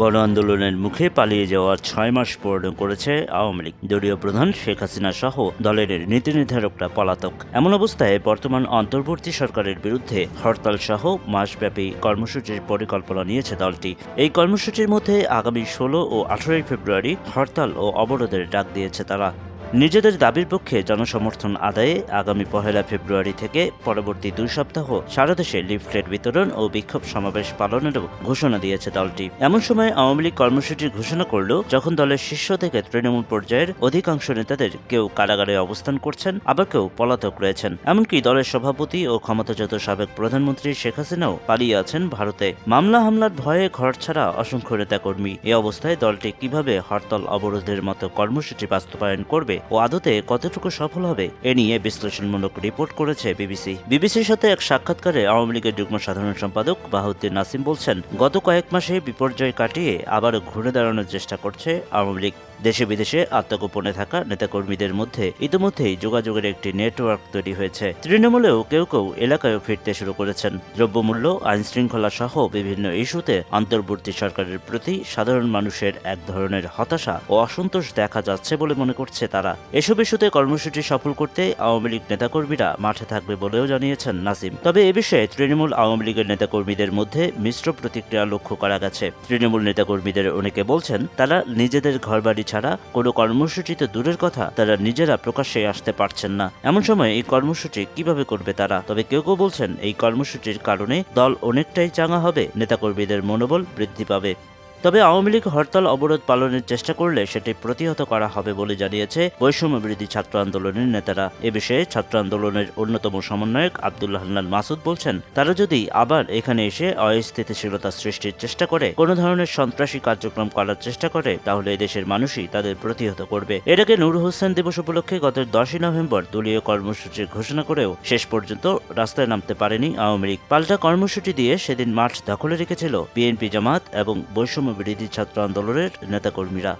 গণ আন্দোলনের মুখে পালিয়ে যাওয়ার ছয় মাস পূর্ণ করেছে আওয়ামী লীগ। দলীয় প্রধান শেখ হাসিনা সহ দলের নীতি নির্ধারকরা পলাতক। এমন অবস্থায় বর্তমান অন্তর্বর্তী সরকারের বিরুদ্ধে হরতাল সহ মাসব্যাপী কর্মসূচির পরিকল্পনা নিয়েছে দলটি। এই কর্মসূচির মধ্যে আগামী ষোলো ও আঠারোই ফেব্রুয়ারি হরতাল ও অবরোধের ডাক দিয়েছে তারা। নিজেদের দাবির পক্ষে জনসমর্থন আদায়ে আগামী পহেলা ফেব্রুয়ারি থেকে পরবর্তী দুই সপ্তাহ সারা দেশে লিফলেট বিতরণ ও বিক্ষোভ সমাবেশ পালনেরও ঘোষণা দিয়েছে দলটি। এমন সময় আওয়ামী লীগ কর্মসূচির ঘোষণা করল, যখন দলের শীর্ষ থেকে তৃণমূল পর্যায়ের অধিকাংশ নেতাদের কেউ কারাগারে অবস্থান করছেন, আবার কেউ পলাতক রয়েছেন। এমনকি দলের সভাপতি ও ক্ষমতাচ্যুত সাবেক প্রধানমন্ত্রী শেখ হাসিনাও পালিয়ে আছেন ভারতে। মামলা হামলার ভয়ে ঘর ছাড়া অসংখ্য নেতাকর্মী। এ অবস্থায় দলটি কীভাবে হরতাল অবরোধের মতো কর্মসূচি বাস্তবায়ন করবে ও আদতে কতটুকু সফল হবে, এ নিয়ে বিশ্লেষণমূলক রিপোর্ট করেছে বিবিসি। বিবিসির সাথে এক সাক্ষাৎকারে আওয়ামী লীগের যুগ্ম সাধারণ সম্পাদক বাহুদ্দিন নাসিম বলছেন, গত কয়েক মাসে বিপর্যয় কাটিয়ে আবারও ঘুরে দাঁড়ানোর চেষ্টা করছে আওয়ামী লীগ। দেশে বিদেশে আত্মগোপনে থাকা নেতাকর্মীদের মধ্যে ইতিমধ্যেই যোগাযোগের একটি নেটওয়ার্ক তৈরি হয়েছে। তৃণমূলেও কেউ কেউ এলাকায়ও ফিরতে শুরু করেছেন। দ্রব্যমূল্য আইন শৃঙ্খলা সহ বিভিন্ন ইস্যুতে অন্তর্বর্তী সরকারের প্রতি সাধারণ মানুষের এক ধরনের হতাশা ও অসন্তোষ দেখা যাচ্ছে বলে মনে করছে তারা। এসব ইস্যুতে কর্মসূচি সফল করতে আওয়ামী লীগ নেতাকর্মীরা মাঠে থাকবে বলেও জানিয়েছেন নাসিম। তবে এ বিষয়ে তৃণমূল আওয়ামী লীগের নেতাকর্মীদের মধ্যে মিশ্র প্রতিক্রিয়া লক্ষ্য করা গেছে। তৃণমূল নেতাকর্মীদের অনেকে বলছেন, তারা নিজেদের ঘরবাড়ি ছাড়া কোনো কর্মসূচিতে দূরের কথা, তারা নিজেরা প্রকাশ্যে আসতে পারছেন না। এমন সময় এই কর্মসূচি কীভাবে করবে তারা? তবে কেউ কেউ বলছেন, এই কর্মসূচির কারণে দল অনেকটাই চাঙা হবে, নেতাকর্মীদের মনোবল বৃদ্ধি পাবে। তবে আওয়ামী লীগ হরতাল অবরোধ পালনের চেষ্টা করলে সেটি প্রতিহত করা হবে বলে জানিয়েছে বৈষম্য বিরোধী ছাত্র আন্দোলনের নেতারা। এ বিষয়ে ছাত্র আন্দোলনের অন্যতম সমন্বয়ক আব্দুল্লাহ হান্নান মাসুদ বলছেন, তারা যদি আবার এখানে এসে অস্থিতিশীলতা সৃষ্টির চেষ্টা করে, কোনো ধরনের সন্ত্রাসী কার্যক্রম করার চেষ্টা করে, তাহলে দেশের মানুষই তাদের প্রতিহত করবে। এর আগে নূর হোসেন দিবস উপলক্ষে গত দশই নভেম্বর দলীয় কর্মসূচির ঘোষণা করেও শেষ পর্যন্ত রাস্তায় নামতে পারেনি আওয়ামী লীগ। পাল্টা কর্মসূচি দিয়ে সেদিন মাঠ দখলে রেখেছিল বিএনপি জামাত এবং বৈষম্য বিরোধী ছাত্র আন্দোলনের নেতাকর্মীরা।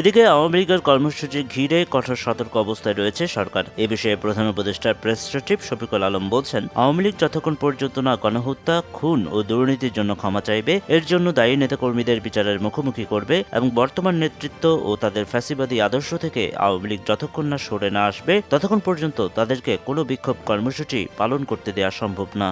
এদিকে আওয়ামী লীগের কর্মসূচি ঘিরে কঠোর সতর্ক অবস্থায় রয়েছে সরকার। এ বিষয়ে প্রধান উপদেষ্টার প্রেস সচিব শফিকুল আলম বলছেন, আওয়ামী লীগ যতক্ষণ পর্যন্ত না গণহত্যা, খুন ও দুর্নীতির জন্য ক্ষমা চাইবে, এর জন্য দায়ী নেতাকর্মীদের বিচারের মুখোমুখি করবে এবং বর্তমান নেতৃত্ব ও তাদের ফ্যাসিবাদী আদর্শ থেকে আওয়ামী লীগ যতক্ষণ না সরে না আসবে, ততক্ষণ পর্যন্ত তাদেরকে কোনো বিক্ষোভ কর্মসূচি পালন করতে দেওয়া সম্ভব না।